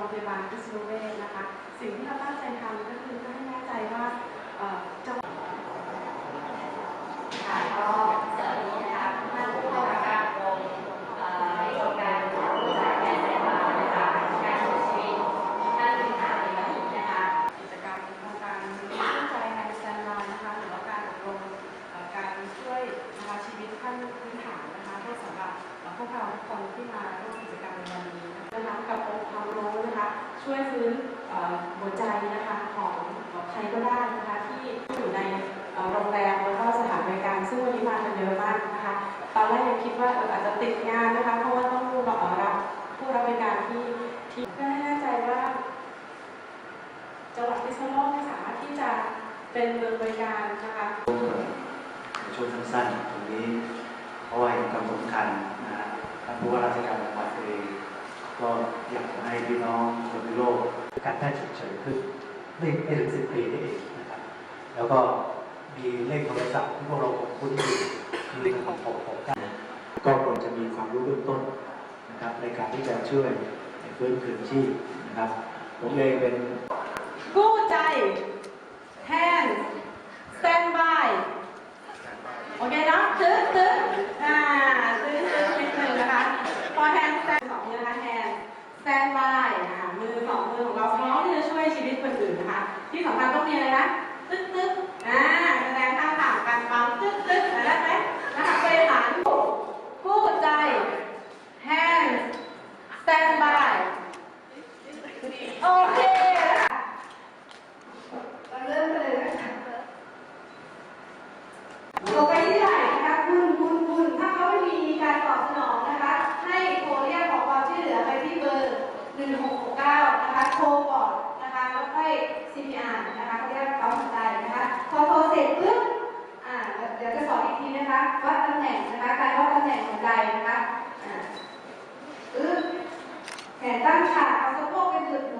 โรงพยาบาลพิษณุเวชนะคะ สิ่งที่เราตั้งใจทำก็คือเพื่อให้แน่ใจว่าจังหวัดค่ะก็สวัสดีนะคะท่านผู้เข้ารับการอบรมเอ่อในโครงการผู้จ่ายแทนไฟฟ้านะคะการช่วยชีวิตท่านพื้นฐานในระบบนะคะกิจกรรมโครงการตั้งใจแฮนด์สแตนด์บายนะคะหรือว่าการอบรมการช่วยนะคะชีวิตขั้นพื้นฐานนะคะให้สำหรับพวกเราทุกคนที่มาร่วมกิจกรรมในวันนี้นะคะกับองค์ความรู้ นะคะช่วยฟื้นหัวใจนะคะของใครก็ได้นะคะที่อยู่ในโรงแรมแล้วก็สถานบริการซึ่งวันนี้มากันเยอะมากนะคะตอนแรกยังคิดว่าอาจจะติดงานนะคะเพราะว่าต้องเอ่อรับผู้รับบริการที่ที่เพื่อให้แน่ใจว่าจังหวัดพิษณุโลกเนี่ยสามารถที่จะเป็นเมืองบริการนะคะในช่วงสั้นๆตรงนี้เพราะว่าเห็นความสำคัญนะฮะท่านผู้ว่าราชการจังหวัดเอง ก็อยากให้พี่น้องคนในโลกการแพทย์ฉุกเฉินขึ้นไม่ไม่ถึงสิบปีนี่เองนะครับ แล้วก็มีเลขโทรศัพท์ที่พวกเราคุ้นอยู่คือหนึ่งหกหกเก้าก็ควรจะมีความรู้เบื้องต้นนะครับในการที่จะช่วยในฟื้นคืนชีพนะครับ ผมเองเป็นกู้ใจแทนสแตนบายโอเคเนาะตึ๊ดตึ๊ดอ่าตึ๊ดตึ๊ดนิดนึงนะคะ พอแทนสแตนสองมือนะคะแทนส แตนบายอ่ามือสองมือของเราพร้อมที่จะช่วยชีวิตคนอื่นนะคะ ที่สำคัญต้องมีอะไรนะ ตึ๊ดตึ๊ดอ่าแสดงท่าทางการปั๊มตึ๊ดตึ๊ดได้ไหมนะคะไปฐานกู้ใจ hands stand by โอเคค่ะเราเริ่มกันเลยนะคะลงไปที่ไหล่นะคะคุณคุณคุณถ้าเขาไม่มีการตอบสนองนะคะ ให้โทรเรียกขอความช่วยเหลือไปที่เบอร์ 1669 นะคะ โทรก่อนนะคะ แล้วค่อย CPR นะคะเขาเรียกเขาหัวใจนะคะ พอโทรเสร็จปุ๊บ อ่า เดี๋ยวจะสอนอีกทีนะคะ วัดตำแหน่งนะคะ การวัดตำแหน่งหัวใจนะคะ อ่าอึ๊บ แขนตั้งฉากเอาสะโพกเป็นจุดหมุน